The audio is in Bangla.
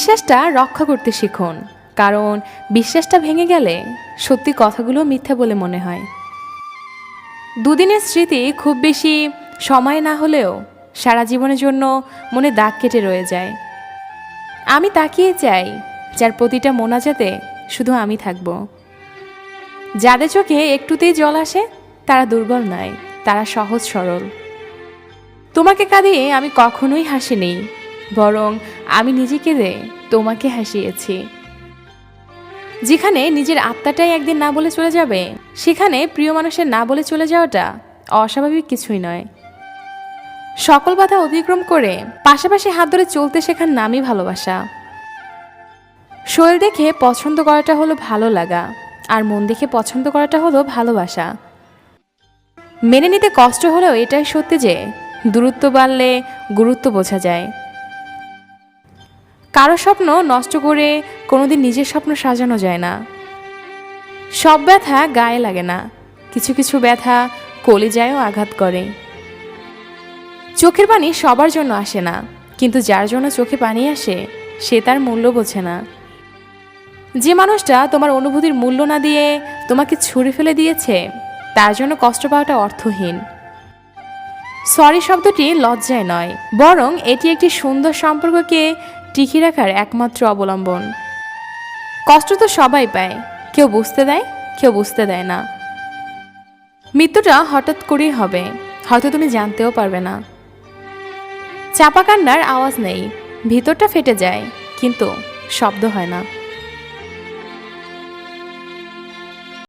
বিশ্বাসটা রক্ষা করতে শিখুন। কারণ বিশ্বাসটা ভেঙে গেলে সত্যি কথাগুলো মিথ্যা বলে মনে হয়। দুদিনের স্মৃতি খুব বেশি সময় না হলেও সারা জীবনের জন্য মনে দাগ কেটে রয়ে যায়। আমি তাকিয়ে চাই যার প্রতিটা মোনাজাতে শুধু আমি থাকব। যাদের চোখে একটুতেই জল আসে, তারা দুর্বল নয়, তারা সহজ সরল। তোমাকে কাঁদিয়ে আমি কখনোই হাসি হাসিনি। বরং আমি নিজেকে দে তোমাকে হাসিয়েছি। যেখানে নিজের আত্মাটাই একদিন না বলে চলে যাবে, সেখানে প্রিয় মানুষের না বলে চলে যাওয়াটা অস্বাভাবিক কিছুই নয়। সকল বাধা অতিক্রম করে পাশাপাশি হাত ধরে চলতে শেখার নামই ভালোবাসা। শরীর দেখে পছন্দ করাটা হলো ভালো লাগা, আর মন দেখে পছন্দ করাটা হলো ভালোবাসা। মেনে নিতে কষ্ট হলেও এটাই সত্যি যে, দূরত্ব বাড়লে গুরুত্ব বোঝা যায়। কারও স্বপ্ন নষ্ট করে কোনোদিন নিজের স্বপ্ন সাজানো যায় না। সব ব্যথা গায়ে লাগে না। কিছু কিছু ব্যথা কলিজায়ও আঘাত করে। চোখের পানি সবার জন্য আসে না, কিন্তু যার জন্য চোখে পানি আসে, সে তার মূল্য বোঝে না। যে মানুষটা তোমার অনুভূতির মূল্য না দিয়ে তোমাকে ছুঁড়ে ফেলে দিয়েছে, তার জন্য কষ্ট পাওয়াটা অর্থহীন। সরি শব্দটি লজ্জায় নয়, বরং এটি একটি সুন্দর সম্পর্ককে টিকিয়ে রাখার একমাত্র অবলম্বন। কষ্ট তো সবাই পায়। কেউ বুঝতে দেয়, কেউ বুঝতে দেয় না। মৃত্যুটা হঠাৎ করেই হবে, হয়তো তুমি জানতেও পারবে না। চাপা কান্নার আওয়াজ নেই, ভিতরটা ফেটে যায়, কিন্তু শব্দ হয় না।